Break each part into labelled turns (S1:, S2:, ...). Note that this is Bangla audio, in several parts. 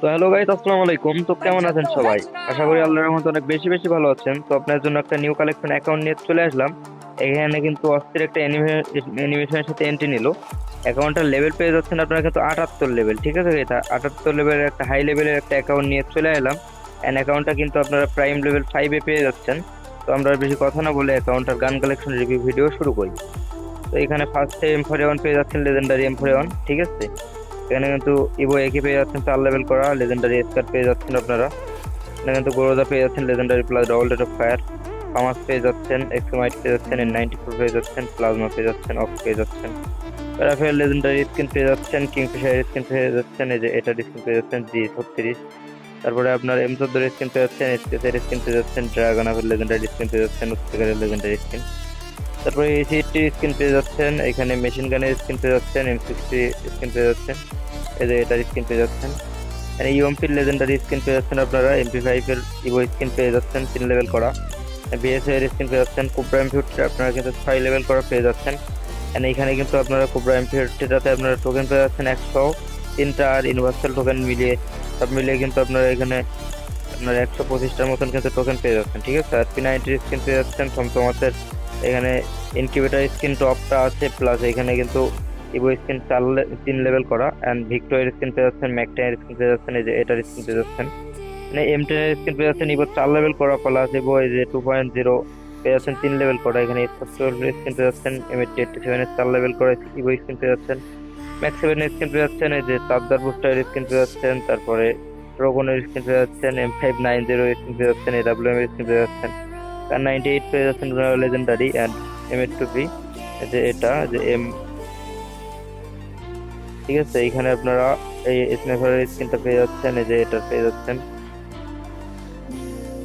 S1: তো হ্যালো গাইস আসসালামু আলাইকুম। তো কেমন আছেন সবাই? আশা করি আল্লাহর রহমতে অনেক বেশি বেশি ভালো আছেন। তো আপনার জন্য একটা নিউ কালেকশন অ্যাকাউন্ট নিয়ে চলে আসলাম। এখানে কিন্তু অস্থির একটা অ্যানিমেশনের সাথে এন্ট্রি নিল। অ্যাকাউন্টটার লেভেল পেয়ে যাচ্ছেন আপনারা কিন্তু আটাত্তর লেভেল ঠিক আছে এটা আটাত্তর লেভেলের একটা হাই লেভেলের একটা অ্যাকাউন্ট নিয়ে চলে এলাম। অ্যান্ড অ্যাকাউন্টটা কিন্তু আপনারা প্রাইম লেভেল ফাইভে পেয়ে যাচ্ছেন। তো আমরা বেশি কথা না বলে অ্যাকাউন্টটার গান কালেকশন রিভিউ ভিডিও শুরু করি। তো এখানে ফার্স্টে এম ফোর ওয়ান পেয়ে যাচ্ছেন লেজেন্ডারি এম ফোর ওয়ান ঠিক আছে? এখানে কিন্তু ইভো একে পেয়ে যাচ্ছেন চার লেভেল করা লেজেন্ডারি স্কার পেয়ে যাচ্ছেন আপনারা এখানে কিন্তু গোরোদা পেয়ে যাচ্ছেন legendary plus double rate of fire FAMAS পেয়ে যাচ্ছেন এক্সমাইট পেয়ে যাচ্ছেন এন নাইনটি ফোর পেয়ে যাচ্ছেন প্লাজমা পেয়ে যাচ্ছেন অফ পেয়ে যাচ্ছেন প্যারাফেয়ার লেজেন্ডারি স্কিন পেয়ে যাচ্ছেন কিংফিশার স্কিন পেয়ে যাচ্ছেন এই যে এটার স্কিন পেয়ে যাচ্ছেন জি ছত্রিশ তারপরে আপনার এম চোদ্দোর স্কিন পেয়ে যাচ্ছেন এসকেসের স্কিন পেয়ে যাচ্ছেন ড্রাগন আফের লেজেন্ডারি স্কিন পেয়ে যাচ্ছেন উত্তেকারের লেজেন্ডারি স্কিন তারপরে এসিটির স্ক্রিন পেয়ে যাচ্ছেন, এখানে মেশিন গানের স্কিন পেয়ে যাচ্ছেন এম সিক্সটি স্ক্রিন পেয়ে যাচ্ছেন, এই যে এটার স্কিন পেয়ে যাচ্ছেন। এখানে ইউএমপির লেজেন্ডারি স্ক্রিন পেয়ে যাচ্ছেন আপনারা এমপি ফাইভের ইভো স্ক্রিন পেয়ে যাচ্ছেন, তিন লেভেল করা। বিএসএ স্কিন পেয়ে যাচ্ছেন কুবরা এমপিউটি আপনারা কিন্তু ছয় লেভেল করা পেয়ে যাচ্ছেন। এন্ড এখানে কিন্তু আপনারা কুবরা এমপিউটিটাতে আপনারা টোকেন পেয়ে যাচ্ছেন একশো, তিনটা আর ইউনিভার্সাল টোকেন মিলিয়ে, সব মিলিয়ে কিন্তু আপনারা এখানে আপনার একশো পঁচিশটার মতন কিন্তু টোকেন পেয়ে যাচ্ছেন, ঠিক আছে? আর পি নাইনটির স্কিন পেয়ে যাচ্ছেন থমথমাসের এখানে ইনকিউবেটার স্কিন টপটা আছে প্লাস এখানে কিন্তু ইভো স্কিন চার তিন লেভেল করা অ্যান্ড ভিক্টোরিয়ার স্কিন পেয়ে যাচ্ছেন ম্যাকটাইনের স্কিন পেয়ে যাচ্ছেন এই যে এটার স্কিন পেয়ে যাচ্ছেন মানে এম টেনের স্কিন পেয়ে যাচ্ছেন ইভো চার লেভেল করা প্লাস ইভো এই যে টু পয়েন্ট জিরো পেয়ে যাচ্ছেন তিন লেভেল করা এখানে স্কিন পেয়ে যাচ্ছেন এম এইটটি এইটটি সেভেনের চার লেভেল করা ইভো স্কিন পেয়ে যাচ্ছেন ম্যাক্স সেভেনের স্কিন পেয়ে যাচ্ছেন এই যে চার্জার বুস্টারের স্কিন পেয়ে যাচ্ছেন তারপরে ড্রগনের স্কিন পেয়ে যাচ্ছেন M five nine zero skin পেয়ে যাচ্ছেন এ ডাব্লিউ এম স্কিন পেয়ে যাচ্ছেন আর নাইনটি এইট পেয়ে যাচ্ছেন legendary and M eight two B যে এটা যে এম ঠিক আছে, এইখানে আপনারা এই স্নেফারের স্কিনটা পেয়ে যাচ্ছেন, এই যে এটা পেয়ে যাচ্ছেন।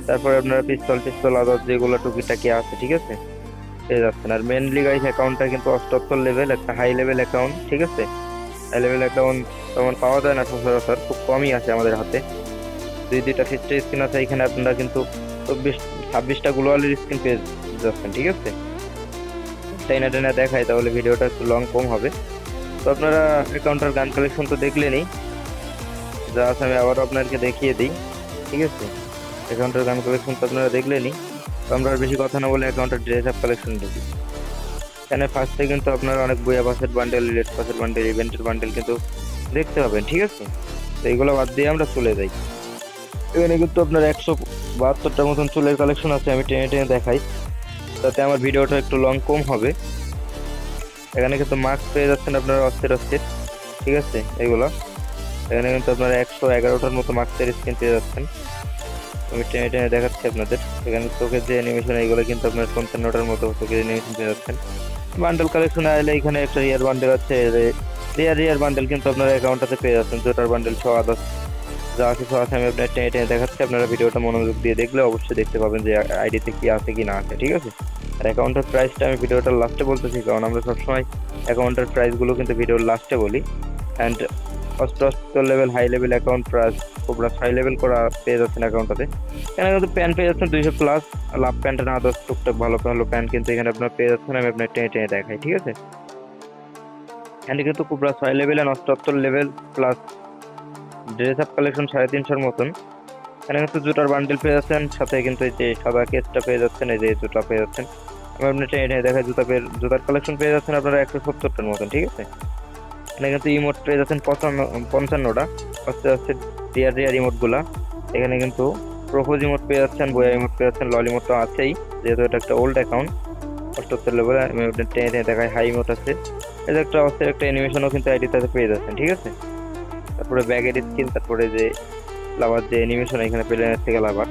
S1: তারপরে আপনারা পিস্তল পিস্তল আদার যেগুলো টুকিটাকি আছে, ঠিক আছে? পেয়ে যাচ্ছেন। আর মেনলি গাইস অ্যাকাউন্টটা কিন্তু অষ্টাত্তর লেভেল একটা হাই লেভেল অ্যাকাউন্ট ঠিক আছে? হাই লেভেল অ্যাকাউন্ট তেমন পাওয়া যায় না সচরাচর, খুব কমই আছে আমাদের হাতে। দুই, দুইটা ফিস্টের স্কিন আছে এখানে আপনারা কিন্তু চব্বিশ ছাব্বিশটা গ্লোয়ালের স্কিন পেয়ে যাচ্ছেন ঠিক আছে? টাইনা টাইনা দেখায় তাহলে ভিডিওটা একটু লং কম হবে। তো আপনারা অ্যাকাউন্টের গান কালেকশন তো দেখলেনই। যা আছে আমি আবারও আপনাদেরকে দেখিয়ে দিই, ঠিক আছে? অ্যাকাউন্টের গান কালেকশন তো আপনারা দেখলেনই। তো আমরা আর বেশি কথা না বলে অ্যাকাউন্টের ড্রেস আপ কালেকশন দেখি এখানে ফার্স্টে কিন্তু আপনারা অনেক বইয়া পাসের বান্ডেল রেড পাসের বান্ডেল ইভেন্টের বান্ডেল কিন্তু দেখতে পাবেন, ঠিক আছে? তো এইগুলো বাদ দিয়ে আমরা চলে যাই। এখানে কিন্তু আপনার একশো বাহাত্তরটার মতন চুলের কালেকশন আছে, আমি টেনে টেনে দেখাই। তাতে আমার ভিডিওটা একটু লং কম হবে। এখানে কিন্তু মাস্ক পেয়ে যাচ্ছেন আপনারা অস্থির অস্থির, ঠিক আছে? এগুলো। এখানে কিন্তু আপনারা একশো এগারোটার মতো মাস্কের স্ক্রিন পেয়ে যাচ্ছেন। আমি টেনে টেনে দেখাচ্ছি আপনাদের। এখানে চোখের যে অ্যানিমেশন এগুলো কিন্তু আপনার পঞ্চান্নটার মতো চোখের অ্যানিমেশন পেয়ে যাচ্ছেন। বান্ডেল কালেকশনে আসলে এখানে একটা রিয়ার বান্ডেল আছে রিয়ার রিয়ার বান্ডেল কিন্তু আপনার অ্যাকাউন্টটাতে পেয়ে যাচ্ছেন জোটার বান্ডেল ছ আদার্স যা কিছু আছে, আমি আপনার টেনে টেনে দেখাচ্ছি। আপনারা ভিডিওটা মনোযোগ দিয়ে দেখলে অবশ্যই দেখতে পাবেন যে আইডিতে কি আছে, কি না আছে, ঠিক আছে? আর অ্যাকাউন্টের প্রাইসটা আমি ভিডিওটার লাস্টে বলতেছি, কারণ আমরা সবসময় অ্যাকাউন্টের প্রাইসগুলো কিন্তু ভিডিওর লাস্টে বলি। অ্যান্ড অষ্টআশি level high level account price খুবরা high level করা পেয়ে যাচ্ছেন অ্যাকাউন্টটাতে। এখানে কিন্তু প্যান পেয়ে যাচ্ছেন দুইশো প্লাস লাভ প্যান্ট না দশ টুকটাক ভালো ভালো প্যান কিন্তু এখানে আপনার পেয়ে যাচ্ছেন, আমি আপনার টেনে টেনে দেখাই, ঠিক আছে? এখানে কিন্তু খুবরা ছয় level and অষ্টআত্তর level plus dress up collection সাড়ে তিনশোর মতন। এখানে কিন্তু জুতার বান্ডেল পেয়ে যাচ্ছেন, সাথে কিন্তু এই যে সাদা কেসটা পেয়ে যাচ্ছেন, এই যে জুতা পেয়ে যাচ্ছেন। আমি আপনি টেনে দেখাই, জুতা পেয়ে জুতার কালেকশন পেয়ে যাচ্ছেন আপনারা একশো সত্তরটার মতন, ঠিক আছে? এখানে কিন্তু ইমোট পেয়ে যাচ্ছেন পঞ্চান্ন পঞ্চান্নটা। আস্তে আস্তে রিয়ার রিয়ার ইমোটগুলা এখানে কিন্তু প্রোপোজ ইমোট পেয়ে যাচ্ছেন বয়া ইমোট পেয়ে যাচ্ছেন লল ইমোট তো আছেই, যেহেতু এটা একটা ওল্ড অ্যাকাউন্ট অষ্টাত্তর লেভেলে টেনে টেনে দেখাই হাই ইমোট আছে। এটা একটা অস্থির একটা অ্যানিমেশনও কিন্তু আইডি আইডিটাতে পেয়ে যাচ্ছেন, ঠিক আছে? তারপরে ব্যাগের স্কিন তারপরে যে লাভার যে অ্যানিমেশন এখানে প্লেনের থেকে লাভার।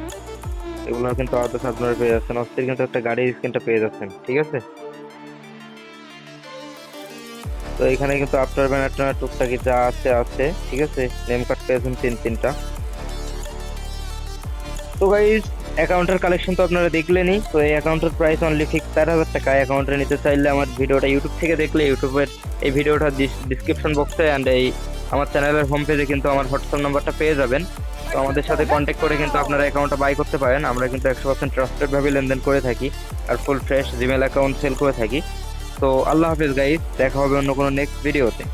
S1: এগুলো কিন্তু আলাদা আপনারা পেয়ে যাচ্ছেন। অস্থির কিন্তু একটা গাড়ির স্ক্রিনটা পেয়ে যাচ্ছেন, ঠিক আছে? তো এখানে কিন্তু আফটার ব্যানারটা টুকটাকি যা আছে আছে, ঠিক আছে? নেম কার্ড পেয়েছেন তিন, তিনটা। তো গাইজ অ্যাকাউন্টের কালেকশন তো আপনারা দেখলেনই। তো এই অ্যাকাউন্টের প্রাইস অনলি ফিক্স চার হাজার টাকা। অ্যাকাউন্টে নিতে চাইলে আমার ভিডিওটা ইউটিউব থেকে দেখলে ইউটিউবের এই ভিডিওটা ডিসক্রিপশন বক্সে অ্যান্ড এই আমার চ্যানেলের হোম পেজে কিন্তু আমার হোয়াটসঅ্যাপ নাম্বারটা পেয়ে যাবেন। তো আমাদের সাথে কন্ট্যাক্ট করে কিন্তু আপনারা অ্যাকাউন্টটা বাই করতে পারেন। আমরা কিন্তু একশো পার্সেন্ট ট্রাস্টেডভাবে লেনদেন করে থাকি আর full fresh Gmail account sell করে থাকি। তো আল্লাহ হাফিজ গাইজ দেখা হবে অন্য কোনো নেক্সট ভিডিওতে